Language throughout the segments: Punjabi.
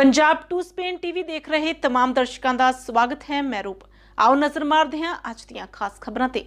ਪੰਜਾਬ ਟੂ ਸਪੇਨ ਟੀਵੀ ਦੇਖ ਰਹੇ तमाम ਦਰਸ਼ਕਾਂ ਦਾ ਸਵਾਗਤ ਹੈ ਮੈਂ ਰੂਪ ਆਓ ਨਜ਼ਰ ਮਾਰਦੇ ਹਾਂ ਅੱਜ ਦੀਆਂ ਖਾਸ ਖਬਰਾਂ ਤੇ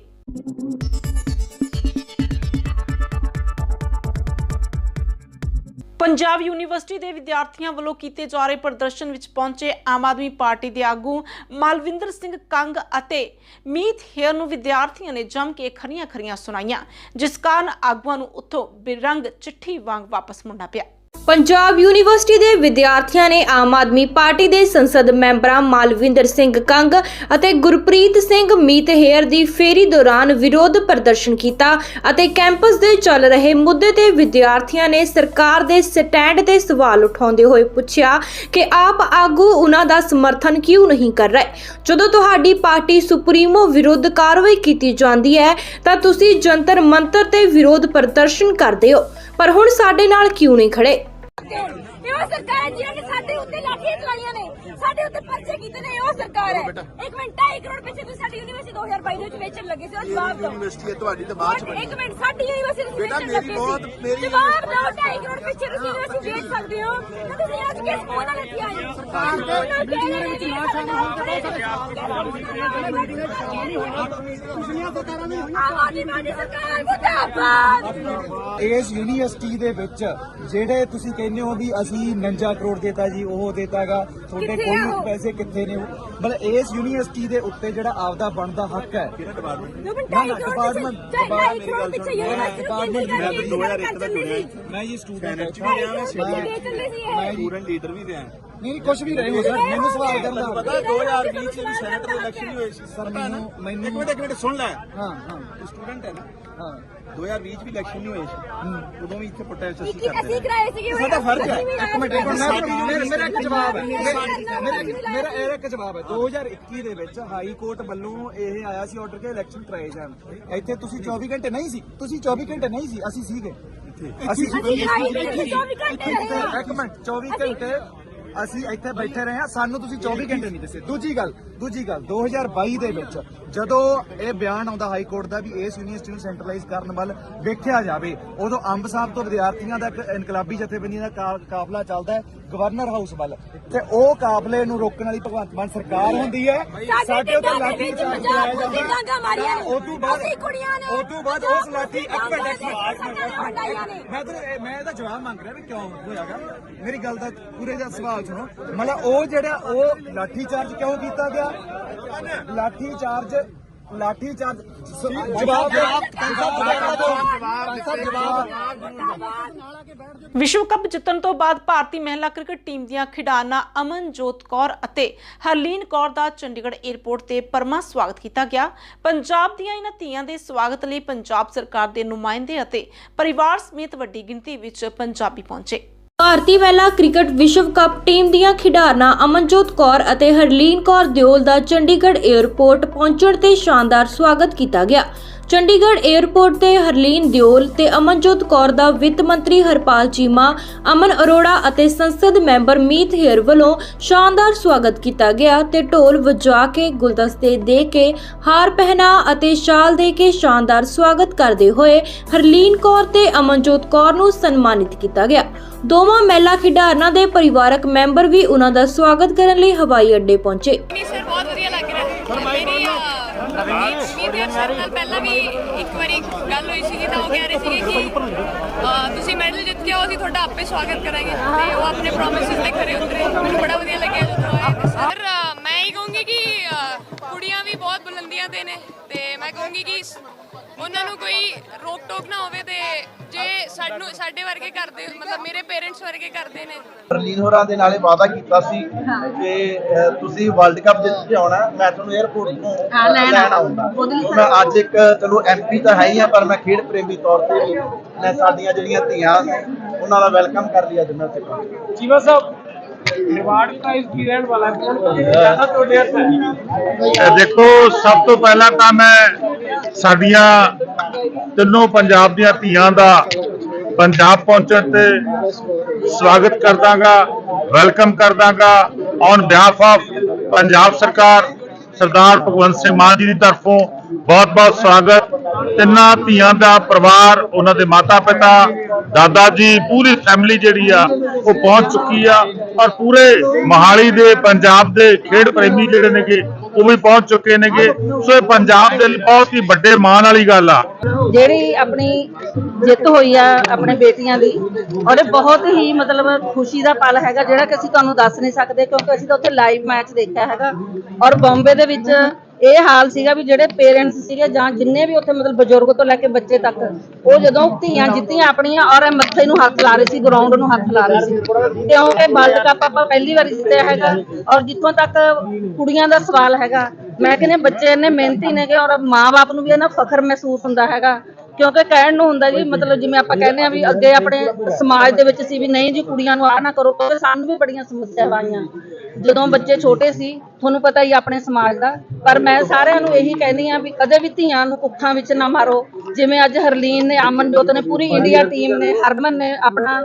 ਪੰਜਾਬ ਯੂਨੀਵਰਸਿਟੀ ਦੇ ਵਿਦਿਆਰਥੀਆਂ ਵੱਲੋਂ ਕੀਤੇ ਜਾ ਰਹੇ ਪ੍ਰਦਰਸ਼ਨ ਵਿੱਚ ਪਹੁੰਚੇ ਆਮ ਆਦਮੀ ਪਾਰਟੀ ਦੇ ਆਗੂ ਮਾਲਵਿੰਦਰ ਸਿੰਘ ਕੰਗ ਅਤੇ ਮੀਤ ਹੇਅਰ ਨੂੰ ਵਿਦਿਆਰਥੀਆਂ ਨੇ ਜੰਮ ਕੇ ਖਰੀਆਂ ਖਰੀਆਂ ਸੁਣਾਈਆਂ ਜਿਸ ਕਾਰਨ ਆਗੂਆਂ ਨੂੰ ਉੱਥੋਂ ਬਿਰੰਗ ਚਿੱਠੀ ਵਾਂਗ ਵਾਪਸ ਮੁੜਨਾ ਪਿਆ ਪੰਜਾਬ ਯੂਨੀਵਰਸਿਟੀ ਦੇ ਵਿਦਿਆਰਥੀਆਂ ਨੇ ਆਮ ਆਦਮੀ ਪਾਰਟੀ ਦੇ ਸੰਸਦ ਮੈਂਬਰਾਂ ਮਾਲਵਿੰਦਰ ਸਿੰਘ ਕੰਗ ਅਤੇ ਗੁਰਪ੍ਰੀਤ ਸਿੰਘ ਮੀਤਹੇਅਰ ਦੀ ਫੇਰੀ ਦੌਰਾਨ ਵਿਰੋਧ ਪ੍ਰਦਰਸ਼ਨ ਕੀਤਾ ਅਤੇ ਕੈਂਪਸ ਦੇ ਚੱਲ ਰਹੇ ਮੁੱਦੇ ਤੇ ਵਿਦਿਆਰਥੀਆਂ ਨੇ ਸਰਕਾਰ ਦੇ ਸਟੈਂਡ ਤੇ ਸਵਾਲ ਉਠਾਉਂਦੇ ਹੋਏ ਪੁੱਛਿਆ ਕਿ ਆਪ ਆਗੂ ਉਹਨਾਂ ਦਾ ਸਮਰਥਨ ਕਿਉਂ ਨਹੀਂ ਕਰ ਰਹੇ? ਜਦੋਂ ਤੁਹਾਡੀ ਪਾਰਟੀ ਸੁਪਰੀਮੋ ਵਿਰੁੱਧ ਕਾਰਵਾਈ ਕੀਤੀ ਜਾਂਦੀ ਹੈ, ਤਾਂ ਤੁਸੀਂ ਜੰਤਰ ਮੰਤਰ ਤੇ ਵਿਰੋਧ ਪ੍ਰਦਰਸ਼ਨ ਕਰਦੇ ਹੋ, ਪਰ ਹੁਣ ਸਾਡੇ ਨਾਲ ਕਿਉਂ ਨਹੀਂ ਖੜੇ? Porque ਇਹ ਉਹ ਸਰਕਾਰ ਹੈ ਜਿਹਨੇ ਸਾਡੇ ਉੱਤੇ ਲਾਠੀਆਂ ਚਲਾਈਆਂ ਨੇ। ਸਾਡੇ ਉੱਤੇ ਪਰਚੇ ਕੀਤੇ ਨੇ ਇਹ ਉਹ ਸਰਕਾਰ ਹੈ। ਇੱਕ ਮਿੰਟ 2.5 ਕਰੋੜ ਪਿੱਛੇ ਤੁਸੀਂ ਸਾਡੀ ਯੂਨੀਵਰਸਿਟੀ 2022 ਦੇ ਵਿੱਚ ਵੇਚਣ ਲੱਗੇ ਸੀ ਉਹ ਜਵਾਬ ਦਿਓ। ਯੂਨੀਵਰਸਿਟੀ ਹੈ ਤੁਹਾਡੀ ਤਾਂ ਬਾਅਦ ਚ ਬਣੀ। ਇੱਕ ਮਿੰਟ ਸਾਡੀ ਯੂਨੀਵਰਸਿਟੀ ਤੁਸੀਂ ਬੇਟਾ, ਮੇਰੀ ਬਹੁਤ- ਮੇਰੀ ਜਵਾਬ ਦਿਓ 2.5 ਕਰੋੜ ਪਿੱਛੇ ਤੁਸੀਂ ਯੂਨੀਵਰਸਿਟੀ ਵੇਚ ਸਕਦੇ ਹੋ। ਤਾਂ ਤੁਸੀਂ ਅੱਜ ਕਿਸ ਮੂੰਹ ਨਾਲ ਇੱਥੇ ਆਏ ਹੋ? ਸਰਕਾਰ ਦੇ ਵਿੱਚ ਨਾ ਆਮ ਆਦਮੀ ਪਾਰਟੀ ਸਰਕਾਰ ਮੁਰਦਾਬਾਦ! ਇਸ ਯੂਨੀਵਰਸਿਟੀ ਦੇ ਵਿੱਚ ਜਿਹੜੇ ਤੁਸੀਂ ਕਹਿੰਦੇ ਹੋ ਵੀ ਅਸੀਂ 49 ਕਰੋੜ ਦੇਤਾ ਜੀ ਉਹ ਦੇਤਾਗਾ ਤੁਹਾਡੇ ਕਿੱਥੇ ਕੋਈ ਆ ਉਹ? ਪੈਸੇ ਕਿੱਥੇ ਨੇ? ਉਹ? ਮਤਲਬ ਇਸ ਯੂਨੀਵਰਸਿਟੀ ਦੇ ਉੱਤੇ ਜਿਹੜਾ ਆਪਦਾ ਬਣਦਾ ਹੱਕ ਹੈ। ਦੋ ਮਿੰਟ ਨਾ, 2.5 ਕਰੋੜ department- ਪਿੱਛੇ 2.5 ਕਰੋੜ ਪਿੱਛੇ ਯੂਨੀਵਰਸਿਟੀ department ਮੈਂ ਮੈਂ 2001 ਦਾ ਚੁਣਿਆ ਸੀ। ਮੈਂ ਜੀ ਸਟੂਡੈਂਟ ਮੈਂ ਲੀਡਰ ਵੀ ਰਿਹਾ। ਨਹੀਂ ਕੁਝ ਵੀ ਰਹੇ ਹੋ ਸਰ। ਮੈਨੂੰ ਸਵਾਲ ਕਰਨ। ਦਾ ਪਤਾ 2020 ਚ ਵੀ ਸੈਨੇਟ ਦੇ ਇਲੈਕਸ਼ਨ ਹੋਏ ਸੀ। ਸਰ ਮੈਨੂੰ ਇੱਕ ਮੈਨੂੰ ਮਿੰਟ ਇੱਕ ਮਿੰਟ ਸੁਣ ਲੈ। ਹਾਂ ਹਾਂ। ਸਟੂਡੈਂਟ ਹੈ ਨਾ? ਹਾਂ। 2020 ਚ ਵੀ ਇਲੈਕਸ਼ਨ ਨਹੀਂ ਹੋਏ ਸੀ। ਉਦੋਂ ਵੀ ਇੱਥੇ ਪ੍ਰੋਟੈਸਟ ਅਸੀਂ ਇੱਕ ਕਰਦੇ ਅਸੀਂ ਕਰਾਏ ਸੀਗੇ ਇਹ ਸਾਡਾ ਫਰਜ਼ ਹੈ। ਇੱਕ ਮਿੰਟ ਇੱਕ ਮਿੰਟ ਮੈਂ- ਮੇਰਾ ਮੇਰਾ ਇੱਕ ਜਵਾਬ ਹੈ। ਮੇਰਾ ਮੇਰਾ- ਮੇਰਾ ਇਹ ਇੱਕ ਜਵਾਬ ਹੈ। 2021 ਦੇ ਵਿੱਚ ਹਾਈ ਕੋਰਟ ਵੱਲੋਂ ਇਹ ਆਇਆ ਸੀ ਆਰਡਰ ਕਿ ਇਲੈਕਸ਼ਨ ਕਰਾਏ ਜਾਣ। ਇੱਥੇ ਤੁਸੀਂ 24 ਘੰਟੇ ਨਹੀਂ ਸੀ। ਤੁਸੀਂ 24 ਘੰਟੇ ਨਹੀਂ ਸੀ। ਅਸੀਂ ਸੀਗੇ। ਅਸੀਂ ਅਸੀਂ ਕਰਾਏ ਸੀ। 24 ਘੰਟੇ ਰਹੇ। ਹਾਂ। ਇੱਕ ਮਿੰਟ 24 ਘੰਟੇ ਅਸੀਂ ਇੱਥੇ ਬੈਠੇ ਰਹੇ ਹਾਂ। ਸਾਨੂੰ ਤੁਸੀਂ 24 ਘੰਟੇ ਨਹੀਂ ਦੱਸੇ। ਦੂਜੀ ਗੱਲ ਦੂਜੀ ਗੱਲ 2022 ਦੇ ਵਿੱਚ ਜਦੋਂ ਇਹ ਬਿਆਨ ਆਉਂਦਾ ਹਾਈ ਕੋਰਟ ਦਾ ਵੀ ਇਸ ਯੂਨੀਵਰਸਿਟੀ ਨੂੰ ਸੈਂਟਰਲਾਈਜ਼ ਕਰਨ ਵੱਲ ਵੇਖਿਆ ਜਾਵੇ ਉਦੋਂ ਅੰਬ ਸਾਹਿਬ ਤੋਂ ਵਿਦਿਆਰਥੀਆਂ ਦਾ ਇੱਕ ਇਨਕਲਾਬੀ ਜਥੇਬੰਦੀਆਂ ਦਾ ਕਾਫਲਾ ਚੱਲਦਾ ਹੈ ਗਵਰਨਰ ਹਾਊਸ ਵੱਲ। ਤੇ ਉਹ ਕਾਫਲੇ ਨੂੰ ਰੋਕਣ ਵਾਲੀ ਭਗਵੰਤ ਮਾਨ ਸਰਕਾਰ ਹੁੰਦੀ ਹੈ। ਸਾਡੇ ਉੱਤੇ ਲਾਠੀ ਚਾਰਜ ਕਰਾਇਆ ਜਾਂਦਾ। ਉਹ ਤੋਂ ਬਾਅਦ ਉਹ ਤੋਂ ਉਸ ਲਾਠੀ ਇੱਕ ਮਿੰਟ ਇੱਕ ਮਿੰਟ ਮੈਂ ਤਾਂ ਮੈਂ ਇਹਦਾ ਜਵਾਬ ਮੰਗ ਰਿਹਾ ਵੀ ਕਿਉਂ ਹੋਇਆਗਾ ਮੇਰੀ ਗੱਲ ਦਾ ਪੂਰੇ ਦਾ ਸਵਾਲ ਸੁਣੋ। ਮਤਲਬ ਉਹ ਜਿਹੜਾ ਉਹ ਲਾਠੀ ਚਾਰਜ ਕਿਉਂ ਕੀਤਾ ਗਿਆ? ਲਾਠੀ ਚਾਰਜ ਲਾਠੀ ਚਾਰਜ ਜਵਾਬ ਵਿਸ਼ਵ ਕੱਪ ਜਿੱਤਣ ਤੋਂ ਬਾਅਦ ਭਾਰਤੀ ਮਹਿਲਾ ਕ੍ਰਿਕਟ ਟੀਮ ਦੀਆਂ ਖਿਡਾਰਨਾਂ ਅਮਨਜੋਤ ਕੌਰ ਅਤੇ ਹਰਲੀਨ ਕੌਰ ਦਾ ਚੰਡੀਗੜ੍ਹ 에ਅਰਪੋਰਟ ਤੇ ਪਰਮਾ ਸਵਾਗਤ ਕੀਤਾ ਗਿਆ। ਪੰਜਾਬ ਦੀਆਂ ਇਹਨਾਂ ਧੀਆਂ ਦੇ ਸਵਾਗਤ ਲਈ ਪੰਜਾਬ ਸਰਕਾਰ ਦੇ ਨੁਮਾਇੰਦੇ ਅਤੇ ਪਰਿਵਾਰ ਸਮੇਤ ਵੱਡੀ ਗਿਣਤੀ ਵਿੱਚ ਪੰਜਾਬੀ ਪਹੁੰਚੇ। ਭਾਰਤੀ ਮਹਿਲਾ ਕ੍ਰਿਕਟ ਵਿਸ਼ਵ ਕੱਪ ਟੀਮ ਦੀਆਂ ਖਿਡਾਰਨਾਂ ਅਮਨਜੋਤ ਕੌਰ ਅਤੇ ਹਰਲੀਨ ਕੌਰ ਦਿਓਲ ਦਾ ਚੰਡੀਗੜ੍ਹ 에ਅਰਪੋਰਟ ਪਹੁੰਚਣ ਤੇ ਸ਼ਾਨਦਾਰ ਸਵਾਗਤ ਕੀਤਾ ਗਿਆ। ਚੰਡੀਗੜ੍ਹ 에ਅਰਪੋਰਟ ਤੇ ਹਰਲੀਨ ਦਿਓਲ ਤੇ ਅਮਨਜੋਤ ਕੌਰ ਦਾ ਵਿੱਤ ਮੰਤਰੀ ਹਰਪਾਲ ਚੀਮਾ, ਅਮਨ ਅਰੋੜਾ ਅਤੇ ਸੰਸਦ ਮੈਂਬਰ ਮੀਤ ਹੇਰ ਵੱਲੋਂ ਸ਼ਾਨਦਾਰ ਸਵਾਗਤ ਕੀਤਾ ਗਿਆ ਤੇ ਢੋਲ ਵਜਾ ਕੇ, ਗੁਲਦਸਤੇ ਦੇ ਕੇ, ਹਾਰ ਪਹਿਨਾ ਅਤੇ ਸ਼ਾਲ ਦੇ ਕੇ ਸ਼ਾਨਦਾਰ ਸਵਾਗਤ ਕਰਦੇ ਹੋਏ ਹਰਲੀਨ ਕੌਰ ਤੇ ਅਮਨਜੋਤ ਕੌਰ ਨੂੰ ਸਨਮਾਨਿਤ ਕੀਤਾ ਗਿਆ। ਦੋਵਾਂ ਮਹਿਲਾ ਖਿਡਾਰਨਾਂ ਦੇ ਪਰਿਵਾਰਕ ਮੈਂਬਰ ਵੀ ਉਹਨਾਂ ਦਾ ਸਵਾਗਤ ਕਰਨ ਲਈ ਹਵਾਈ ਅੱਡੇ ਪਹੁੰਚੇ। ਨਹੀਂ ਸਰ ਬਹੁਤ ਵਧੀਆ ਲੱਗ ਰਿਹਾ। ਮੇਰੀ ਮੀਡੀਆ ਸਰ ਨਾਲ ਪਹਿਲਾਂ ਵੀ ਇੱਕ ਵਾਰੀ ਗੱਲ ਹੋਈ ਸੀ ਤਾਂ ਉਹ ਕਹਿ ਰਹੇ ਸੀਗੇ ਕਿ ਅਹ, ਤੁਸੀਂ ਮੈਡਲ ਜਿੱਤ ਕੇ ਆਓ ਅਸੀਂ ਤੁਹਾਡਾ ਆਪੇ ਸਵਾਗਤ ਕਰਾਂਗੇ। ਤੇ ਉਹ ਆਪਣੇ ਪ੍ਰੋਮਿਸਸ ਤੇ ਖਰੇ ਉਤਰੇ। ਮੈਨੂੰ ਬੜਾ ਵਧੀਆ ਲੱਗਿਆ ਜਦੋਂ ਆਏ। ਸਰ ਮੈਂ ਇਹ ਕਹੂੰਗੀ ਕਿ ਬੁਲੰਦੀਆਂ ਤੇ ਨੇ ਤੇ ਮੈਂ ਕਹੂੰਗੀ ਕਿ ਉਹਨਾਂ ਨੂੰ ਕੋਈ ਰੋਕ ਟੋਕ ਨਾ ਹੋਵੇ ਤੇ ਜੇ ਸਾਨੂੰ ਸਾਡੇ ਵਰਗੇ ਕਰਦੇ ਮਤਲਬ ਮੇਰੇ ਪੇਰੈਂਟਸ ਵਰਗੇ ਕਰਦੇ ਨੇ। ਬਰਲੀਨ ਹੋਰਾਂ ਦੇ ਨਾਲੇ ਵਾਅਦਾ ਕੀਤਾ ਸੀ ਕਿ ਤੁਸੀਂ ਵਰਲਡ ਕੱਪ ਜਿੱਤ ਕੇ ਆਉਣਾ ਮੈਂ ਤੁਹਾਨੂੰ 에ਅਰਪੋਰਟ ਤੋਂ ਲੈਣ ਆਉਂਗਾ ਮੈਂ ਅੱਜ ਇੱਕ ਚਲੋ ਐਮਪੀ ਤਾਂ ਹੈ ਹੀ ਆ ਪਰ ਮੈਂ ਖੇਡ ਪ੍ਰੇਮੀ ਤੌਰ ਤੇ ਮੈਂ ਸਾਡੀਆਂ ਜਿਹੜੀਆਂ ਧੀਆਂ ਉਹਨਾਂ ਦਾ ਵੈਲਕਮ ਕਰ ਲਈ ਅੱਜ ਮੈਂ ਇੱਥੇ ਪਹੁੰਚਿਆ। ਜੀਵਾ ਸਾਹਿਬ ਰਿਵਾਰਡ ਪ੍ਰਾਈਜ਼ ਕੀ ਰਹਿਣ ਵਾਲਾ ਹੈ। ਜ਼ਿਆਦਾ ਤੁਹਾਡੇ ਹੱਥ ਹੈ ਇਹ ਦੇਖੋ ਸਭ ਤੋਂ ਪਹਿਲਾਂ ਤਾਂ ਮੈਂ ਸਾਡੀਆਂ ਤਿੰਨੋਂ ਪੰਜਾਬ ਦੀਆਂ ਧੀਆਂ ਦਾ ਪੰਜਾਬ ਪਹੁੰਚਣ ਤੇ ਸਵਾਗਤ ਕਰਦਾਗਾ ਵੈਲਕਮ ਕਰਦਾਗਾ। ਔਨ ਬਿਹਾਫ ਆਫ ਪੰਜਾਬ ਸਰਕਾਰ ਸਰਦਾਰ ਭਗਵੰਤ ਸਿੰਘ ਮਾਨ ਜੀ ਦੀ ਤਰਫੋਂ ਬਹੁਤ-ਬਹੁਤ ਸਵਾਗਤ। ਤਿੰਨਾਂ ਧੀਆਂ ਦਾ ਪਰਿਵਾਰ, ਉਹਨਾਂ ਦੇ ਮਾਤਾ-ਪਿਤਾ ਦਾਦਾ ਜੀ, ਪੂਰੀ ਫੈਮਿਲੀ ਜਿਹੜੀ ਆ, ਉਹ ਪਹੁੰਚ ਚੁੱਕੀ ਆ ਔਰ ਪੂਰੇ ਮਹਾਲੀ ਦੇ, ਪੰਜਾਬ ਦੇ ਖੇਡ ਪ੍ਰੇਮੀ ਜਿਹੜੇ ਨੇਗੇ, ਉਹ ਵੀ ਪਹੁੰਚ ਚੁੱਕੇ ਨੇਗੇ। ਸੋ ਇਹ ਪੰਜਾਬ ਦੇ ਲਈ ਬਹੁਤ ਹੀ ਵੱਡੇ ਮਾਣ ਵਾਲੀ ਗੱਲ ਆ। ਜਿਹੜੀ ਆਪਣੀ ਜਿੱਤ ਹੋਈ ਆ ਆਪਣੇ ਬੇਟੀਆਂ ਦੀ, ਔਰ ਇਹ ਬਹੁਤ ਹੀ ਮਤਲਬ ਖੁਸ਼ੀ ਦਾ ਪਲ ਹੈਗਾ, ਜਿਹੜਾ ਕਿ ਅਸੀਂ ਤੁਹਾਨੂੰ ਦੱਸ ਨਹੀਂ ਸਕਦੇ, ਕਿਉਂਕਿ ਅਸੀਂ ਤਾਂ ਉੱਥੇ ਲਾਈਵ ਮੈਚ ਦੇਖਿਆ ਹੈਗਾ। ਔਰ ਬੰਬੇ ਦੇ ਵਿੱਚ ਇਹ ਹਾਲ ਸੀਗਾ ਵੀ ਜਿਹੜੇ ਪੇਰੈਂਟਸ ਸੀਗੇ ਜਾਂ ਜਿੰਨੇ ਵੀ ਉੱਥੇ ਮਤਲਬ ਬਜ਼ੁਰਗ ਤੋਂ ਲੈ ਕੇ ਬੱਚੇ ਤੱਕ, ਉਹ ਜਦੋਂ ਧੀਆਂ ਜਿੱਤੀਆਂ ਆਪਣੀਆਂ ਔਰ ਇਹ ਮੱਥੇ ਨੂੰ ਹੱਥ ਲਾ ਰਹੇ ਸੀ ਗਰਾਊਂਡ ਨੂੰ ਹੱਥ ਲਾ ਰਹੇ ਸੀ। ਕਿਉਂਕਿ ਵਰਲਡ ਕੱਪ ਆਪਾਂ ਪਹਿਲੀ ਵਾਰੀ ਜਿੱਤਿਆ ਹੈਗਾ ਔਰ ਜਿੱਥੋਂ ਤੱਕ ਕੁੜੀਆਂ ਦਾ ਸਵਾਲ ਹੈਗਾ, ਮੈਂ ਕਹਿੰਦੇ ਹਾਂ ਬੱਚੇ ਇੰਨੇ ਮਿਹਨਤੀ ਨੇਗੇ ਔਰ ਮਾਪੇ ਨੂੰ ਵੀ ਇਹਨਾਂ ਫਖਰ ਮਹਿਸੂਸ ਹੁੰਦਾ ਹੈਗਾ। ਕਿਉਂਕਿ ਕਹਿਣ ਨੂੰ ਹੁੰਦਾ ਜੀ ਮਤਲਬ ਜਿਵੇਂ ਆਪਾਂ ਕਹਿੰਦੇ ਆ ਵੀ ਅੱਗੇ ਆਪਣੇ ਸਮਾਜ ਦੇ ਵਿੱਚ ਸੀ ਵੀ ਨਹੀਂ ਜੀ ਕੁੜੀਆਂ ਨੂੰ ਆਹ ਨਾ ਕਰੋ ਕਿਉਂਕਿ ਸਾਨੂੰ ਵੀ ਬੜੀਆਂ ਸਮੱਸਿਆਵਾਂ ਆਈਆਂ। ਜਦੋਂ ਬੱਚੇ ਛੋਟੇ ਸੀ ਤੁਹਾਨੂੰ ਪਤਾ ਹੀ ਆ ਆਪਣੇ ਸਮਾਜ ਦਾ ਪਰ ਮੈਂ ਸਾਰਿਆਂ ਨੂੰ ਇਹੀ ਕਹਿੰਦੀ ਆ ਵੀ ਕਦੇ ਵੀ ਧੀਆਂ ਨੂੰ ਕੁੱਖਾਂ ਵਿੱਚ ਨਾ ਮਾਰੋ। ਜਿਵੇਂ ਅੱਜ ਹਰਲੀਨ ਨੇ ਅਮਨਜੋਤ ਨੇ, ਪੂਰੀ ਇੰਡੀਆ ਟੀਮ ਨੇ, ਹਰਮਨ ਨੇ ਆਪਣਾ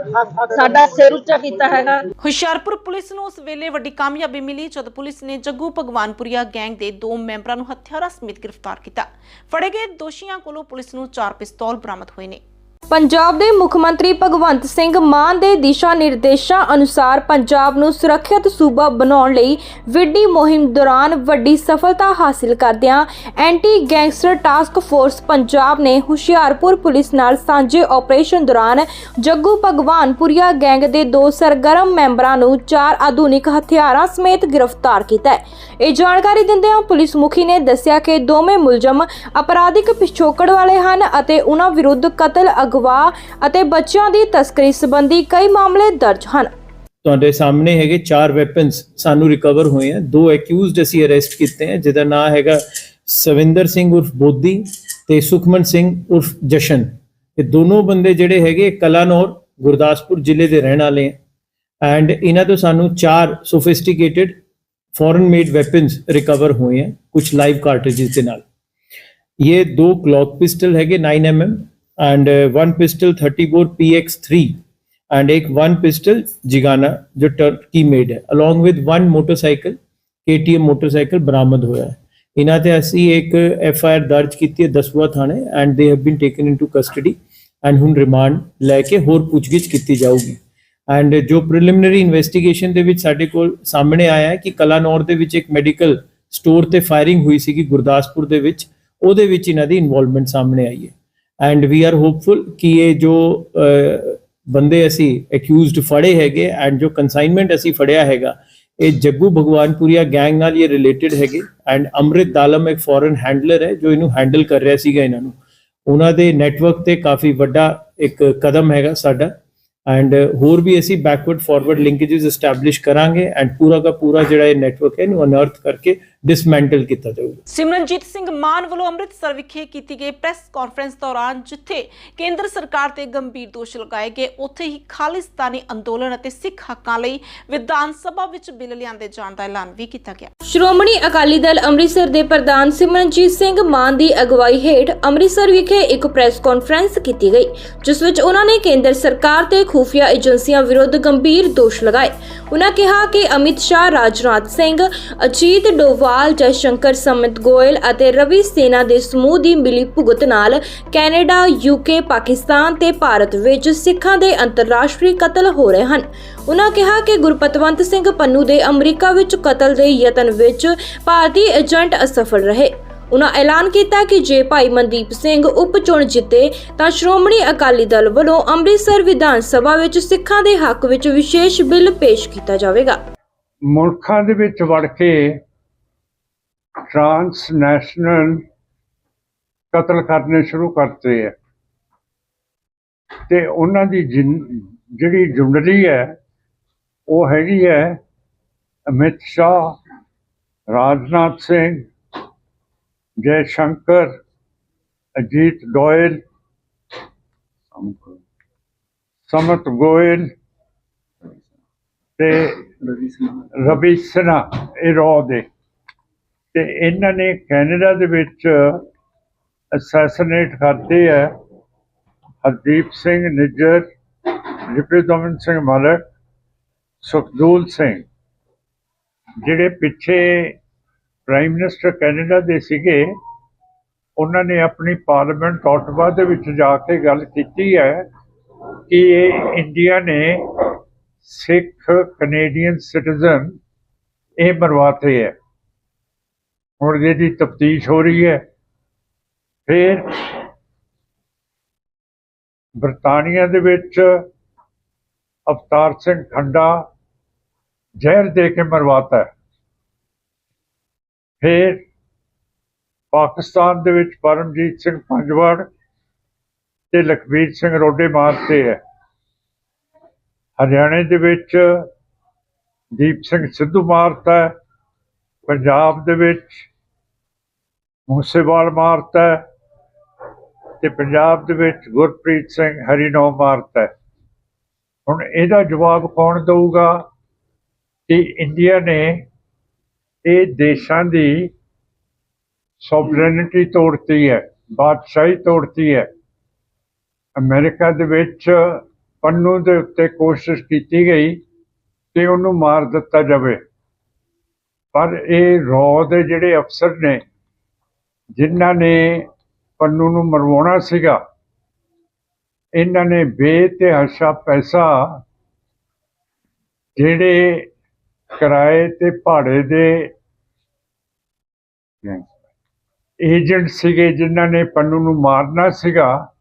ਸਾਡਾ ਸਿਰ ਉੱਚਾ ਕੀਤਾ ਹੈਗਾ। ਹੁਸ਼ਿਆਰਪੁਰ ਪੁਲਿਸ ਨੂੰ ਉਸ ਵੇਲੇ ਵੱਡੀ ਕਾਮਯਾਬੀ ਮਿਲੀ ਜਦ ਪੁਲਿਸ ਨੇ ਜੱਗੂ ਭਗਵਾਨਪੁਰੀਆ ਗੈਂਗ ਦੇ ਦੋ ਮੈਂਬਰਾਂ ਨੂੰ ਹਥਿਆਰਾਂ ਸਮੇਤ ਗ੍ਰਿਫਤਾਰ ਕੀਤਾ। ਫੜੇ ਗਏ ਦੋਸ਼ੀਆਂ ਕੋਲੋਂ ਪੁਲਿਸ ਨੂੰ ਚਾਰ ਪਿਸਤੌਲ ਬਰਾਮਦ ਹੋਏ ਨੇ। ਪੰਜਾਬ ਦੇ ਮੁੱਖ ਮੰਤਰੀ ਭਗਵੰਤ ਸਿੰਘ ਮਾਨ ਦੇ ਦਿਸ਼ਾ ਨਿਰਦੇਸ਼ਾਂ ਅਨੁਸਾਰ ਪੰਜਾਬ ਨੂੰ ਸੁਰੱਖਿਅਤ ਸੂਬਾ ਬਣਾਉਣ ਲਈ ਵਿੱਢੀ ਮੁਹਿੰਮ ਦੌਰਾਨ ਵੱਡੀ ਸਫਲਤਾ ਹਾਸਲ ਕਰਦਿਆਂ anti gangster task force Punjab ਨੇ ਹੁਸ਼ਿਆਰਪੁਰ ਪੁਲਿਸ ਨਾਲ ਸਾਂਝੇ ਆਪਰੇਸ਼ਨ ਦੌਰਾਨ ਜੱਗੂ ਭਗਵਾਨਪੁਰੀਆ ਗੈਂਗ ਦੇ ਦੋ ਸਰਗਰਮ ਮੈਂਬਰਾਂ ਨੂੰ ਚਾਰ ਆਧੁਨਿਕ ਹਥਿਆਰਾਂ ਸਮੇਤ ਗ੍ਰਿਫਤਾਰ ਕੀਤਾ ਹੈ। ਇਹ ਜਾਣਕਾਰੀ ਦਿੰਦਿਆਂ ਪੁਲਿਸ ਮੁਖੀ ਨੇ ਦੱਸਿਆ ਕਿ ਦੋਵੇਂ ਮੁਲਜ਼ਮ ਅਪਰਾਧਿਕ ਪਿਛੋਕੜ ਵਾਲੇ ਹਨ ਅਤੇ ਉਹਨਾਂ ਵਿਰੁੱਧ ਕਤਲ ਅਗ ਅਗਵਾ ਅਤੇ ਬੱਚਿਆਂ ਦੀ ਤਸਕਰੀ ਸੰਬੰਧੀ ਕਈ ਮਾਮਲੇ ਦਰਜ ਹਨ। ਤੁਹਾਡੇ ਸਾਹਮਣੇ ਹੈਗੇ ਚਾਰ ਵੈਪਨਸ ਸਾਨੂੰ ਰਿਕਵਰ ਹੋਏ ਆ। ਦੋ ਐਕਿਊਜ਼ਡ ਅਸੀਂ ਅਰੈਸਟ ਕੀਤੇ ਆ, ਜਿਹਦਾ ਨਾਮ ਹੈਗਾ ਸਵਿੰਦਰ ਸਿੰਘ ਉਰਫ ਬੋਦੀ ਤੇ ਸੁਖਮਨ ਸਿੰਘ ਉਰਫ ਜਸ਼ਨ। ਇਹ ਦੋਨੋਂ ਬੰਦੇ ਜਿਹੜੇ ਹੈਗੇ ਕਲਾਨੌਰ, ਗੁਰਦਾਸਪੁਰ ਜ਼ਿਲ੍ਹੇ ਦੇ ਰਹਿਣ ਵਾਲੇ ਆ। ਐਂਡ ਇਹਨਾਂ ਤੋਂ ਸਾਨੂੰ ਚਾਰ sophisticated foreign made weapons recover ਹੋਏ ਆ ਕੁਝ ਲਾਈਵ ਕਾਰਟ੍ਰਿਜਸ ਦੇ ਨਾਲ। ਇਹ ਦੋ ਕਲੌਕ ਪਿਸਟਲ ਹੈਗੇ 9 MM and one pistol 34 PX3 and एक वन पिस्टल जिगाना जो टर्की मेड है along with one motorcycle KTM motorcycle ਬਰਾਮਦ ਹੋਇਆ ਹੈ ਇਹਨਾਂ ਤੇ ਅਸੀਂ ਇੱਕ ਐਫ ਆਈ ਆਰ ਦਰਜ ਕੀਤੀ ਹੈ ਦਸੂਆ ਥਾਣੇ and they have been taken into custody and ਹੁਣ ਰਿਮਾਂਡ ਲੈ ਕੇ ਹੋਰ ਪੁੱਛਗਿੱਛ ਕੀਤੀ ਜਾਊਗੀ ਐਂਡ ਜੋ ਪ੍ਰੀਲਿਮਿਨਰੀ ਇਨਵੈਸਟੀਗੇਸ਼ਨ ਦੇ ਵਿੱਚ ਸਾਡੇ ਕੋਲ ਸਾਹਮਣੇ ਆਇਆ ਹੈ ਕਿ ਕਲਾਨੌਰ ਦੇ ਵਿੱਚ ਇੱਕ ਮੈਡੀਕਲ ਸਟੋਰ ਤੇ ਫਾਇਰਿੰਗ ਹੋਈ ਸੀਗੀ ਗੁਰਦਾਸਪੁਰ ਦੇ ਵਿੱਚ ਉਹਦੇ ਵਿੱਚ ਇਹਨਾਂ ਦੀ ਇਨਵੋਲਵਮੈਂਟ ਸਾਹਮਣੇ ਆਈ ਹੈ ਐਂਡ ਵੀ ਆਰ ਹੋਪਫੁਲ ਕਿ ਇਹ ਜੋ ਬੰਦੇ ਅਸੀਂ ਅਕਿਊਜ਼ਡ ਫੜੇ ਹੈਗੇ ਐਂਡ ਜੋ ਕਨਸਾਈਨਮੈਂਟ ਅਸੀਂ ਫੜਿਆ ਹੈਗਾ ਇਹ ਜੱਗੂ ਭਗਵਾਨਪੁਰੀਆ ਗੈਂਗ ਨਾਲ ਇਹ ਰਿਲੇਟਡ ਹੈਗੇ ਐਂਡ ਅੰਮ੍ਰਿਤ ਦਾਲਮ ਇੱਕ ਫੋਰਨ ਹੈਂਡਲਰ ਹੈ ਜੋ ਇਹਨੂੰ ਹੈਂਡਲ ਕਰ ਰਿਹਾ ਸੀਗਾ ਇਹਨਾਂ ਨੂੰ ਉਹਨਾਂ ਦੇ ਨੈਟਵਰਕ ਤੇ ਕਾਫੀ ਵੱਡਾ ਇੱਕ ਕਦਮ ਹੈਗਾ ਸਾਡਾ ਐਂਡ ਹੋਰ ਵੀ ਅਸੀਂ ਬੈਕਵਰਡ ਫਾਰਵਰਡ ਲਿੰਕੇजेस ਐਸਟੈਬਲਿਸ਼ ਕਰਾਂਗੇ ਐਂਡ ਪੂਰਾ ਦਾ ਪੂਰਾ ਜਿਹੜਾ ਇਹ ਨੈਟਵਰਕ ਹੈ ਇਹਨੂੰ ਅਨਰਥ ਕਰਕੇ ਡਿਸਮੈਂਟਲ ਕੀਤਾ ਜਾਊਗਾ। ਸਿਮਰਨਜੀਤ ਸਿੰਘ ਮਾਨ ਵੱਲੋਂ ਅੰਮ੍ਰਿਤਸਰ ਵਿਖੇ ਕੀਤੀ ਗਈ ਪ੍ਰੈਸ ਕਾਨਫਰੰਸ ਦੌਰਾਨ ਜਿੱਥੇ ਕੇਂਦਰ ਸਰਕਾਰ ਤੇ ਗੰਭੀਰ ਦੋਸ਼ ਲਗਾਏ ਗਏ ਉੱਥੇ ਹੀ ਖਾਲਿਸਤਾਨੀ ਅੰਦੋਲਨ ਅਤੇ ਸਿੱਖ ਹੱਕਾਂ ਲਈ ਵਿਧਾਨ ਸਭਾ ਵਿੱਚ ਬਿੱਲ ਲਿਆਂਦੇ ਜਾਣ ਦਾ ਐਲਾਨ ਵੀ ਕੀਤਾ ਗਿਆ। ਸ਼੍ਰੋਮਣੀ ਅਕਾਲੀ ਦਲ ਅੰਮ੍ਰਿਤਸਰ ਦੇ ਪ੍ਰਧਾਨ ਸਿਮਰਨਜੀਤ ਸਿੰਘ ਮਾਨ ਦੀ ਅਗਵਾਈ ਹੇਠ ਅੰਮ੍ਰਿਤਸਰ ਵਿਖੇ ਇੱਕ ਪ੍ਰੈਸ ਕਾਨਫਰੰਸ ਕੀਤੀ ਗਈ ਜਿਸ ਵਿੱਚ ਉਹਨਾਂ ਨੇ ਕੇਂਦਰ ਸਰਕਾਰ ਤੇ ਖੂਫੀਆ ਏਜੰਸੀਆਂ ਵਿਰੁੱਧ ਗੰਭੀਰ ਦੋਸ਼ ਲਗਾਏ। ਉਹਨਾਂ ਕਿਹਾ ਕਿ ਅਮਿਤ ਸ਼ਾਹ ਰਾਜਨਾਥ ਸਿੰਘ ਅਜੀਤ ਡੋਵਾਲ ਜੈਸ਼ੰਕਰ ਸਮਿਤ ਗੋਇਲ ਅਤੇ ਰਵੀ ਸੇਨਾ ਦੇ ਸਮੂਹ ਦੀ ਮਿਲੀ ਭੁਗਤ ਨਾਲ ਕੈਨੇਡਾ ਯੂਕੇ ਪਾਕਿਸਤਾਨ ਤੇ ਭਾਰਤ ਵਿੱਚ ਸਿੱਖਾਂ ਦੇ ਅੰਤਰਰਾਸ਼ਟਰੀ ਕਤਲ ਹੋ ਰਹੇ ਹਨ। ਉਹਨਾਂ ਕਿਹਾ ਕਿ ਗੁਰਪਤਵੰਤ ਸਿੰਘ ਪੰਨੂ ਦੇ ਅਮਰੀਕਾ ਵਿੱਚ ਕਤਲ ਦੇ ਯਤਨ ਵਿੱਚ ਭਾਰਤੀ ਏਜੰਟ ਅਸਫਲ ਰਹੇ। ਉਹਨਾਂ ਐਲਾਨ ਕੀਤਾ ਕਿ ਜੇ ਭਾਈ ਮਨਦੀਪ ਸਿੰਘ ਉਪ ਚੋਣ ਜਿੱਤੇ, ਤਾਂ ਸ਼੍ਰੋਮਣੀ ਅਕਾਲੀ ਦਲ ਵੱਲੋਂ ਅੰਮ੍ਰਿਤਸਰ ਵਿਧਾਨ ਸਭਾ ਵਿੱਚ ਸਿੱਖਾਂ ਦੇ ਹੱਕ ਵਿੱਚ ਵਿਸ਼ੇਸ਼ ਬਿੱਲ ਪੇਸ਼ ਕੀਤਾ ਜਾਵੇਗਾ। ਮੁਲਕਾਂ ਦੇ ਵਿੱਚ ਵੜ ਕੇ ਟ੍ਰਾਂਸਨੈਸ਼ਨਲ ਕਤਲ ਕਰਨੇ ਸ਼ੁਰੂ ਕਰਤੇ ਹੈ ਤੇ ਉਹਨਾਂ ਦੀ ਜਿਨ- ਜਿਹੜੀ ਜੁੰਡਲੀ ਹੈ, ਉਹ ਹੈਗੀ ਹੈ ਅਮਿਤ ਸ਼ਾਹ, ਰਾਜਨਾਥ ਸਿੰਘ ਜੈ ਸ਼ੰਕਰ ਅਜੀਤ ਡੋਇਲ, ਸਮਤ ਗੋਇਲ ਤੇ ਰਵੀ ਸਿਨਹਾ। ਇਹ ਰੋ ਦੇ। ਤੇ ਇਹਨਾਂ ਨੇ ਕੈਨੇਡਾ ਦੇ ਵਿੱਚ ਅਸੈਸੀਨੇਟ ਕਰਦੇ ਆ ਹਰਦੀਪ ਸਿੰਘ, ਨਿੱਜਰ ਰਿਪੇਦਮਨ ਸਿੰਘ ਮਾਲਕ, ਸੁਖਦੂਲ ਸਿੰਘ, ਜਿਹੜੇ ਪਿੱਛੇ ਪ੍ਰਾਈਮ ਮਿਨਿਸਟਰ ਕੈਨੇਡਾ ਦੇ ਸੀਗੇ, ਉਹਨਾਂ ਨੇ ਆਪਣੀ ਪਾਰਲੀਮੈਂਟ ਔਟਵਾ ਦੇ ਵਿੱਚ ਜਾ ਕੇ ਗੱਲ ਕੀਤੀ ਹੈ ਕਿ ਇਹ ਇੰਡੀਆ ਨੇ ਸਿੱਖ ਕੈਨੇਡੀਅਨ ਸਿਟੀਜ਼ਨ ਇਹ ਮਰਵਾਤੇ ਹੈ। ਹੁਣ ਇਹਦੀ ਤਫਤੀਸ਼ ਹੋ ਰਹੀ ਹੈ, ਫਿਰ ਬਰਤਾਨੀਆ ਦੇ ਵਿੱਚ ਅਵਤਾਰ ਸਿੰਘ ਖੰਡਾ ਜ਼ਹਿਰ ਦੇ ਕੇ ਮਰਵਾਤਾ ਫਿਰ ਪਾਕਿਸਤਾਨ ਦੇ ਵਿੱਚ ਪਰਮਜੀਤ ਸਿੰਘ ਪੰਜਵੜ ਤੇ ਲਖਵੀਰ ਸਿੰਘ ਰੋਡੇ ਮਾਰਤੇ ਹੈ। ਹਰਿਆਣੇ ਦੇ ਵਿੱਚ ਦੀਪ ਸਿੰਘ ਸਿੱਧੂ ਮਾਰਤਾ ਪੰਜਾਬ ਦੇ ਵਿੱਚ ਮੂਸੇਵਾਲ ਮਾਰਤਾ ਹੈ ਤੇ ਪੰਜਾਬ ਦੇ ਵਿੱਚ ਗੁਰਪ੍ਰੀਤ ਸਿੰਘ ਹਰੀਨੌ ਮਾਰਤਾ ਹੁਣ ਇਹਦਾ ਜਵਾਬ ਕੌਣ ਦੇਊਗਾ? ਕਿ ਇੰਡੀਆ ਨੇ ਇਹ ਦੇਸ਼ਾਂ ਦੀ ਸੋਵਰੇਨਿਟੀ ਤੋੜਤੀ ਹੈ, ਬਾਦਸ਼ਾਹੀ ਤੋੜਤੀ ਹੈ। ਅਮਰੀਕਾ ਦੇ ਵਿੱਚ ਪੰਨੂ ਦੇ ਉੱਤੇ ਕੋਸ਼ਿਸ਼ ਕੀਤੀ ਗਈ ਕਿ ਉਹਨੂੰ ਮਾਰ ਦਿੱਤਾ ਜਾਵੇ। ਪਰ ਇਹ ਰੌ ਦੇ ਜਿਹੜੇ ਅਫਸਰ ਨੇ ਜਿਨ੍ਹਾਂ ਨੇ ਪੰਨੂ ਨੂੰ ਮਰਵਾਉਣਾ ਸੀਗਾ, ਇਹਨਾਂ ਨੇ ਬੇਤਹਾਸ਼ਾ ਪੈਸਾ ਜਿਹੜੇ ਕਿਰਾਏ ਤੇ ਭਾੜੇ ਦੇ ਏਜੰਟ ਸੀਗੇ ਜਿਨ੍ਹਾਂ ਨੇ ਪੰਨੂ ਨੂੰ ਮਾਰਨਾ ਸੀਗਾ,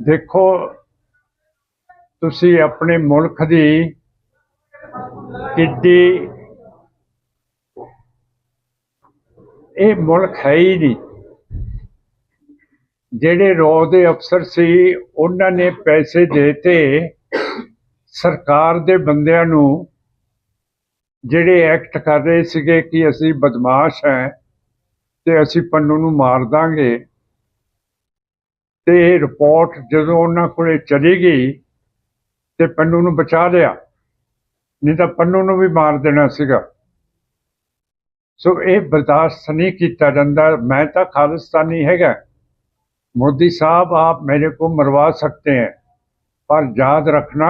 ਦੇਖੋ ਤੁਸੀਂ ਆਪਣੇ ਮੁਲਕ ਦੀ ਕਿੱਡੀ ਇਹ ਮੁਲਕ ਹੈ ਹੀ ਨਹੀਂ। ਜਿਹੜੇ ਰੋ ਦੇ ਅਫਸਰ ਸੀ, ਉਹਨਾਂ ਨੇ ਪੈਸੇ ਦੇਤੇ ਸਰਕਾਰ ਦੇ ਬੰਦਿਆਂ ਨੂੰ ਜਿਹੜੇ ਐਕਟ ਕਰ ਰਹੇ ਸੀਗੇ ਕਿ ਅਸੀਂ ਬਦਮਾਸ਼ ਹੈ ਤੇ ਅਸੀਂ ਪੰਨੂ ਨੂੰ ਮਾਰ ਦਾਂਗੇ। ਤੇ ਇਹ ਰਿਪੋਰਟ ਜਦੋਂ ਉਹਨਾਂ ਕੋਲੇ ਚਲੀ ਗਈ ਤੇ ਪੰਨੂ ਨੂੰ ਬਚਾ ਲਿਆ। ਨਹੀਂ ਤਾਂ ਪੰਨੂ ਨੂੰ ਵੀ ਮਾਰ ਦੇਣਾ ਸੀਗਾ। ਸੋ ਇਹ ਬਰਦਾਸ਼ਤ ਨਹੀਂ ਕੀਤਾ ਜਾਂਦਾ ਮੈਂ ਤਾਂ ਖਾਲਿਸਤਾਨੀ ਹੈਗਾ मोदी साहब आप मेरे को मरवा सकते हैं पर याद रखना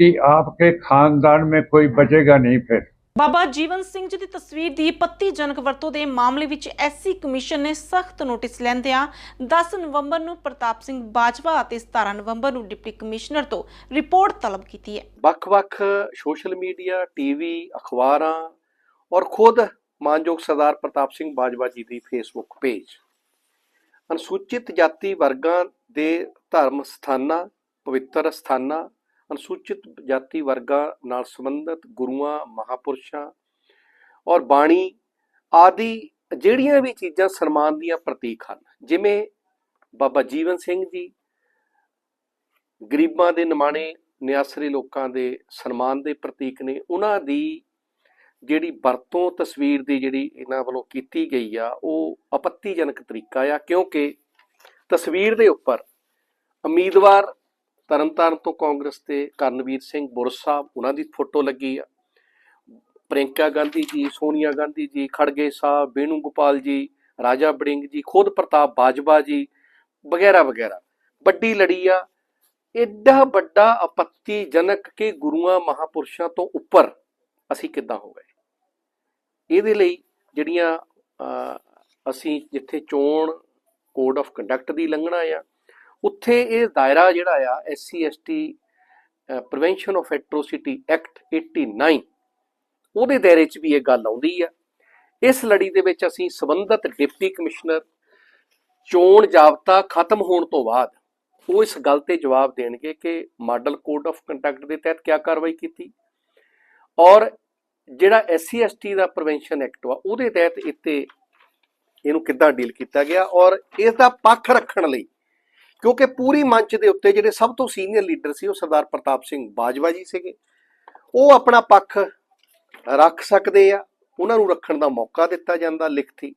कि आपके खानदान में कोई बचेगा नहीं फिर ਬਾਬਾ ਜੀਵਨ ਸਿੰਘ ਜੀ ਦੀ ਤਸਵੀਰ ਦੀ ਪੱਤੀਜਨਕ ਵਰਤੋਂ ਦੇ ਮਾਮਲੇ ਵਿੱਚ ਐਸਸੀ ਕਮਿਸ਼ਨ ਨੇ ਸਖਤ ਨੋਟਿਸ ਲੈਂਦਿਆਂ 10 ਨਵੰਬਰ ਨੂੰ ਪ੍ਰਤਾਪ ਸਿੰਘ ਬਾਜਵਾ ਅਤੇ 17 ਨਵੰਬਰ ਨੂੰ ਡਿਪਟੀ ਕਮਿਸ਼ਨਰ ਤੋਂ ਰਿਪੋਰਟ ਤਲਬ ਕੀਤੀ ਹੈ ਵੱਖ-ਵੱਖ ਸੋਸ਼ਲ ਮੀਡੀਆ ਟੀਵੀ ਅਖਬਾਰਾਂ ਔਰ ਖੁਦ ਮਾਨਯੋਗ ਸਰਦਾਰ ਪ੍ਰਤਾਪ ਸਿੰਘ ਬਾਜਵਾ ਜੀ ਦੀ ਫੇਸਬੁੱਕ ਪੇਜ ਅਨੁਸੂਚਿਤ ਜਾਤੀ ਵਰਗਾਂ ਦੇ ਧਰਮ ਸਥਾਨਾਂ, ਪਵਿੱਤਰ ਸਥਾਨਾਂ, ਅਨੁਸੂਚਿਤ ਜਾਤੀ ਵਰਗਾਂ ਨਾਲ ਸੰਬੰਧਿਤ ਗੁਰੂਆਂ, ਮਹਾਪੁਰਸ਼ਾਂ ਔਰ ਬਾਣੀ ਆਦਿ ਜਿਹੜੀਆਂ ਵੀ ਚੀਜ਼ਾਂ ਸਨਮਾਨ ਦੀਆਂ ਪ੍ਰਤੀਕ ਹਨ, ਜਿਵੇਂ ਬਾਬਾ ਜੀਵਨ ਸਿੰਘ ਜੀ ਗਰੀਬਾਂ ਦੇ ਨਿਮਾਣੇ, ਨਿਆਸਰੇ ਲੋਕਾਂ ਦੇ ਸਨਮਾਨ ਦੇ ਪ੍ਰਤੀਕ ਨੇ, ਉਹਨਾਂ ਦੀ ਜਿਹੜੀ ਵਰਤੋਂ ਤਸਵੀਰ ਦੀ ਜਿਹੜੀ ਇਹਨਾਂ ਵੱਲੋਂ ਕੀਤੀ ਗਈ ਆ, ਉਹ ਆਪੱਤੀਜਨਕ ਤਰੀਕਾ ਆ, ਕਿਉਂਕਿ ਤਸਵੀਰ ਦੇ ਉੱਪਰ ਉਮੀਦਵਾਰ ਤਰਨਤਾਰਨ ਤੋਂ ਕਾਂਗਰਸ ਦੇ ਕਰਨਵੀਰ ਸਿੰਘ ਬੁਰਸ ਸਾਹਿਬ, ਉਹਨਾਂ ਦੀ ਫੋਟੋ ਲੱਗੀ ਆ। ਪ੍ਰਿੰਕਾ ਗਾਂਧੀ ਜੀ, ਸੋਨੀਆ ਗਾਂਧੀ ਜੀ, ਖੜਗੇ ਸਾਹਿਬ ਬੇਨੂ ਗੋਪਾਲ ਜੀ, ਰਾਜਾ ਬੜਿੰਗ ਜੀ, ਖੁਦ ਪ੍ਰਤਾਪ ਬਾਜਵਾ ਜੀ, ਵਗੈਰਾ ਵਗੈਰਾ। ਵੱਡੀ ਲੜੀ ਆ। ਐਡਾ ਵੱਡਾ ਆਪੱਤੀਜਨਕ ਕਿ ਗੁਰੂਆਂ, ਮਹਾਪੁਰਸ਼ਾਂ ਤੋਂ ਉੱਪਰ ਅਸੀਂ ਕਿੱਦਾਂ ਹੋ ਗਏ? ਇਹਦੇ ਲਈ ਜਿਹੜੀਆਂ ਅਸੀਂ ਜਿੱਥੇ ਚੋਣ ਕੋਡ ਆਫ ਕੰਡਕਟ ਦੀ ਲੰਘਣਾ ਆ, ਉੱਥੇ ਇਹ ਦਾਇਰਾ ਜਿਹੜਾ ਆ SC ST prevention of atrocity act 89 ਉਹਦੇ ਦਾਇਰੇ 'ਚ ਵੀ ਇਹ ਗੱਲ ਆਉਂਦੀ ਆ। ਇਸ ਲੜੀ ਦੇ ਵਿੱਚ ਅਸੀਂ ਸਬੰਧਤ ਡਿਪਟੀ ਕਮਿਸ਼ਨਰ ਚੋਣ ਜਾਬਤਾ ਖਤਮ ਹੋਣ ਤੋਂ ਬਾਅਦ ਉਹ ਇਸ ਗੱਲ ਤੇ ਜਵਾਬ ਦੇਣਗੇ ਕਿ ਮਾਡਲ ਕੋਡ ਆਫ ਕੰਡਕਟ ਦੇ ਤਹਿਤ ਕਿਆ ਕਾਰਵਾਈ ਕੀਤੀ ਔਰ ਜਿਹੜਾ ਐਸਸੀ ਐਸਟੀ ਦਾ ਪ੍ਰੀਵੈਂਸ਼ਨ ਐਕਟ ਵਾ, ਉਹਦੇ ਤਹਿਤ ਇੱਥੇ ਇਹਨੂੰ ਕਿੱਦਾਂ ਡੀਲ ਕੀਤਾ ਗਿਆ ਔਰ ਇਸ ਦਾ ਪੱਖ ਰੱਖਣ ਲਈ, ਕਿਉਂਕਿ ਪੂਰੀ ਮੰਚ ਦੇ ਉੱਤੇ ਜਿਹੜੇ ਸਭ ਤੋਂ ਸੀਨੀਅਰ ਲੀਡਰ ਸੀ ਉਹ ਸਰਦਾਰ ਪ੍ਰਤਾਪ ਸਿੰਘ ਬਾਜਵਾ ਜੀ ਸੀਗੇ। ਉਹ ਆਪਣਾ ਪੱਖ ਰੱਖ ਸਕਦੇ ਆ, ਉਹਨਾਂ ਨੂੰ ਰੱਖਣ ਦਾ ਮੌਕਾ ਦਿੱਤਾ ਜਾਂਦਾ ਲਿਖਤੀ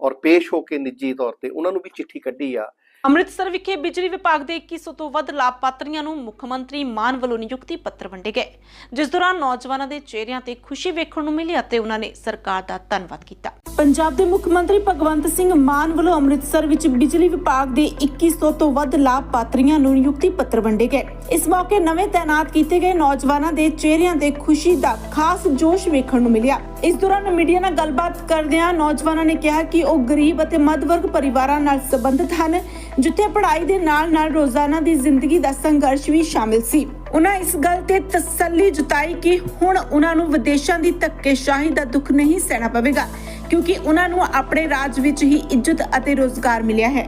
ਔਰ ਪੇਸ਼ ਹੋ ਕੇ ਨਿੱਜੀ ਤੌਰ ਤੇ ਉਹਨਾਂ ਨੂੰ ਵੀ ਚਿੱਠੀ ਕੱਢੀ ਆ। ਅੰਮ੍ਰਿਤਸਰ ਵਿਖੇ ਬਿਜਲੀ ਵਿਭਾਗ ਦੇ 2100 ਤੋਂ ਵੱਧ ਲਾਭਪਾਤਰੀਆਂ ਨੂੰ ਮੁੱਖ ਮੰਤਰੀ ਮਾਨ ਵੱਲੋਂ ਨਿਯੁਕਤੀ ਪੱਤਰ ਵੰਡੇ ਗਏ, ਜਿਸ ਦੌਰਾਨ ਨੌਜਵਾਨਾਂ ਦੇ ਚਿਹਰਿਆਂ ਤੇ ਖੁਸ਼ੀ ਵੇਖਣ ਨੂੰ ਮਿਲੀ ਅਤੇ ਉਹਨਾਂ ਨੇ ਸਰਕਾਰ ਦਾ ਧੰਨਵਾਦ ਕੀਤਾ। ਪੰਜਾਬ ਦੇ ਮੁੱਖ ਮੰਤਰੀ ਭਗਵੰਤ ਸਿੰਘ ਮਾਨ ਵੱਲੋਂ ਅੰਮ੍ਰਿਤਸਰ ਵਿੱਚ ਬਿਜਲੀ ਵਿਭਾਗ ਦੇ 2100 ਤੋਂ ਵੱਧ ਲਾਭਪਾਤਰੀਆਂ ਨੂੰ ਨਿਯੁਕਤੀ ਪੱਤਰ ਵੰਡੇ ਗਏ। ਇਸ ਮੌਕੇ ਨਵੇਂ ਤਾਇਨਾਤ ਕੀਤੇ ਗਏ ਨੌਜਵਾਨਾਂ ਦੇ ਚਿਹਰਿਆਂ ਤੇ ਖੁਸ਼ੀ ਦਾ ਖਾਸ ਜੋਸ਼ ਵੇਖਣ ਨੂੰ ਮਿਲਿਆ। ਇਸ ਦੌਰਾਨ ਮੀਡੀਆ ਨਾਲ ਗੱਲਬਾਤ ਕਰਦਿਆਂ ਨੌਜਵਾਨਾਂ ਨੇ ਕਿਹਾ ਕਿ ਉਹ ਗਰੀਬ ਅਤੇ ਮੱਧ ਵਰਗ ਪਰਿਵਾਰਾਂ ਨਾਲ ਸੰਬੰਧਿਤ ਹਨ ਜਿੱਥੇ ਪੜ੍ਹਾਈ ਦੇ ਨਾਲ-ਨਾਲ ਰੋਜ਼ਾਨਾ ਦੀ ਜ਼ਿੰਦਗੀ ਦਾ ਸੰਘਰਸ਼ ਵੀ ਸ਼ਾਮਿਲ ਸੀ। ਉਹਨਾਂ ਇਸ ਗੱਲ ਤੇ ਤਸੱਲੀ ਜਤਾਈ ਕਿ ਹੁਣ ਉਹਨਾਂ ਨੂੰ ਵਿਦੇਸ਼ਾਂ ਦੀ ਧੱਕੇਸ਼ਾਹੀ ਦਾ ਦੁੱਖ ਨਹੀਂ ਸਹਿਣਾ ਪਵੇਗਾ, ਕਿਉਂਕਿ ਉਹਨਾਂ ਨੂੰ ਆਪਣੇ ਰਾਜ ਵਿੱਚ ਹੀ ਇੱਜ਼ਤ ਅਤੇ ਰੋਜ਼ਗਾਰ ਮਿਲਿਆ ਹੈ।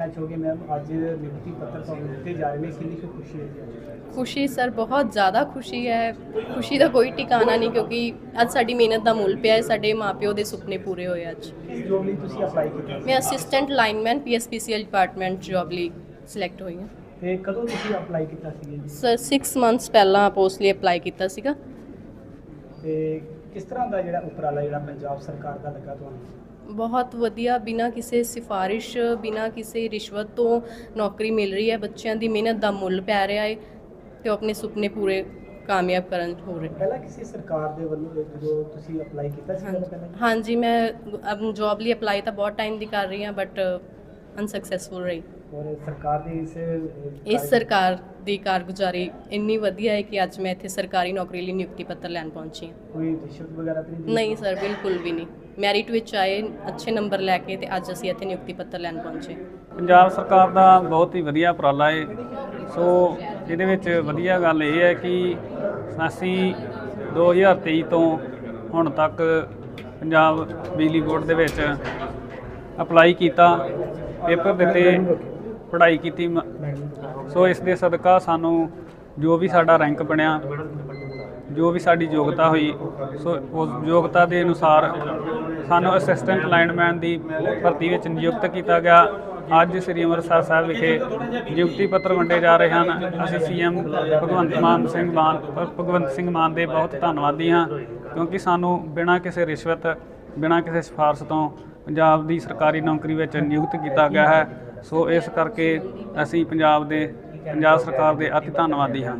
ਕਹਿਣਾ ਚਾਹੋਗੇ ਮੈਮ ਅੱਜ ਨਿਯੁਕਤੀ ਪੱਤਰ ਤੁਹਾਨੂੰ ਦਿੱਤੇ ਜਾ ਰਹੇ ਨੇ ਕਿੰਨੀ ਕੁ ਖੁਸ਼ੀ ਹੈ ਖੁਸ਼ੀ ਸਰ ਬਹੁਤ ਜ਼ਿਆਦਾ ਖੁਸ਼ੀ ਹੈ। ਖੁਸ਼ੀ ਦਾ ਕੋਈ ਟਿਕਾਣਾ ਨਹੀਂ ਕਿਉਂਕਿ ਅੱਜ ਸਾਡੀ ਮਿਹਨਤ ਦਾ ਮੁੱਲ ਪਿਆ ਹੈ ਸਾਡੇ ਮਾਪਿਓ ਦੇ ਸੁਪਨੇ ਪੂਰੇ ਹੋਏ ਅੱਜ। ਕਿਸ ਜੋਬ ਲਈ ਤੁਸੀਂ ਅਪਲਾਈ ਕੀਤਾ? ਮੈਂ assistant lineman PSPCL department job ਲਈ ਸਿਲੈਕਟ ਹੋਈ ਹਾਂ। ਤੇ ਕਦੋਂ ਤੁਸੀਂ ਅਪਲਾਈ ਕੀਤਾ ਸੀ ਜੀ? ਸਰ 6 ਮੰਥਸ ਪਹਿਲਾਂ ਪੋਸਟ ਲਈ ਅਪਲਾਈ ਕੀਤਾ ਸੀਗਾ। ਤੇ ਕਿਸ ਤਰ੍ਹਾਂ ਦਾ ਜਿਹੜਾ ਉਪਰਾਲਾ ਜਿਹੜਾ ਪੰਜਾਬ ਸਰਕਾਰ ਦਾ ਲੱਗਾ ਤੁਹਾਨੂੰ? ਬਹੁਤ ਵਧੀਆ ਬਿਨਾ ਕਿਸੇ ਸਿਫਾਰਿਸ਼ ਬਿਨਾ ਕਿਸੇ ਰਿਸ਼ਵਤ ਤੋਂ ਨੌਕਰੀ ਮਿਲ ਰਹੀ ਹੈ। ਬੱਚਿਆਂ ਦੀ ਮਿਹਨਤ ਦਾ ਮੁੱਲ ਪੈ ਰਿਹਾ ਹੈ ਤੇ ਉਹ ਆਪਣੇ ਸੁਪਨੇ ਪੂਰੇ ਕਾਮਯਾਬ ਕਰਨ ਹੋ ਰਹੇ। ਪਹਿਲਾਂ ਕਿਸੇ ਸਰਕਾਰ ਦੇ ਵੱਲੋਂ ਜਦੋਂ ਤੁਸੀਂ ਅਪਲਾਈ ਕੀਤਾ ਸੀ ਪਹਿਲਾਂ? ਹਾਂਜੀ ਮੈਂ ਜੌਬ ਲਈ ਅਪਲਾਈ ਤਾਂ ਬਹੁਤ ਟਾਈਮ ਦੀ ਕਰ ਰਹੀ ਹਾਂ ਬਟ ਅਨਸਕਸੈਸਫੁਲ ਰਹੀ। ਔਰ ਸਰਕਾਰ ਦੀ ਇਸ ਇਸ ਸਰਕਾਰ ਦੀ ਕਾਰਗੁਜ਼ਾਰੀ ਇੰਨੀ ਵਧੀਆ ਹੈ ਕਿ ਅੱਜ ਮੈਂ ਇੱਥੇ ਸਰਕਾਰੀ ਨੌਕਰੀ ਲਈ ਨਿਯੁਕਤੀ ਪੱਤਰ ਲੈਣ ਪਹੁੰਚੀ ਹਾਂ। ਕੋਈ ਰਿਸ਼ਵਤ ਵਗੈਰਾ ਤਾਂ ਨਹੀਂ? ਨਹੀਂ ਸਰ ਬਿਲਕੁਲ ਵੀ ਨਹੀਂ। ਮੈਰਿਟ ਵਿੱਚ ਆਏ, ਅੱਛੇ ਨੰਬਰ ਲੈ ਕੇ ਤੇ ਅੱਜ ਅਸੀਂ ਇੱਥੇ ਨਿਯੁਕਤੀ ਪੱਤਰ ਲੈਣ ਪਹੁੰਚੇ। ਪੰਜਾਬ ਸਰਕਾਰ ਦਾ ਬਹੁਤ ਹੀ ਵਧੀਆ ਉਪਰਾਲਾ ਹੈ ਸੋ ਇਹਦੇ ਵਿੱਚ ਵਧੀਆ ਗੱਲ ਇਹ ਹੈ ਕਿ ਅਸੀਂ 2023 ਤੋਂ ਹੁਣ ਤੱਕ ਪੰਜਾਬ ਬਿਜਲੀ ਬੋਰਡ ਦੇ ਵਿੱਚ ਅਪਲਾਈ ਕੀਤਾ, ਪੇਪਰ ਦਿੱਤੇ ਪੜ੍ਹਾਈ ਕੀਤੀ। ਮ- ਸੋ ਇਸ ਦੇ ਸਦਕਾ ਸਾਨੂੰ ਜੋ ਵੀ ਸਾਡਾ ਰੈਂਕ ਬਣਿਆ, ਜੋ ਵੀ ਸਾਡੀ ਯੋਗਤਾ ਹੋਈ, ਸੋ ਉਸ ਯੋਗਤਾ ਦੇ ਅਨੁਸਾਰ ਸਾਨੂੰ ਅਸਿਸਟੈਂਟ ਲਾਈਨਮੈਨ ਦੀ ਭਰਤੀ ਵਿੱਚ ਨਿਯੁਕਤ ਕੀਤਾ ਗਿਆ। ਅੱਜ ਸ੍ਰੀ ਅੰਮ੍ਰਿਤਸਰ ਸਾਹਿਬ ਵਿਖੇ ਨਿਯੁਕਤੀ ਪੱਤਰ ਵੰਡੇ ਜਾ ਰਹੇ ਹਨ। ਅਸੀਂ ਸੀਐਮ ਭਗਵੰਤ ਮਾਨ ਸਿੰਘ ਮਾਨ, ਭਗਵੰਤ ਸਿੰਘ ਮਾਨ ਦੇ ਬਹੁਤ ਧੰਨਵਾਦੀ ਹਾਂ, ਕਿਉਂਕਿ ਸਾਨੂੰ ਬਿਨਾਂ ਕਿਸੇ ਰਿਸ਼ਵਤ, ਬਿਨਾਂ ਕਿਸੇ ਸਿਫਾਰਸ਼ ਤੋਂ ਪੰਜਾਬ ਦੀ ਸਰਕਾਰੀ ਨੌਕਰੀ ਵਿੱਚ ਨਿਯੁਕਤ ਕੀਤਾ ਗਿਆ ਹੈ। ਸੋ ਇਸ ਕਰਕੇ ਅਸੀਂ ਪੰਜਾਬ ਦੇ, ਪੰਜਾਬ ਸਰਕਾਰ ਦੇ ਅਤੀ ਧੰਨਵਾਦੀ ਹਾਂ।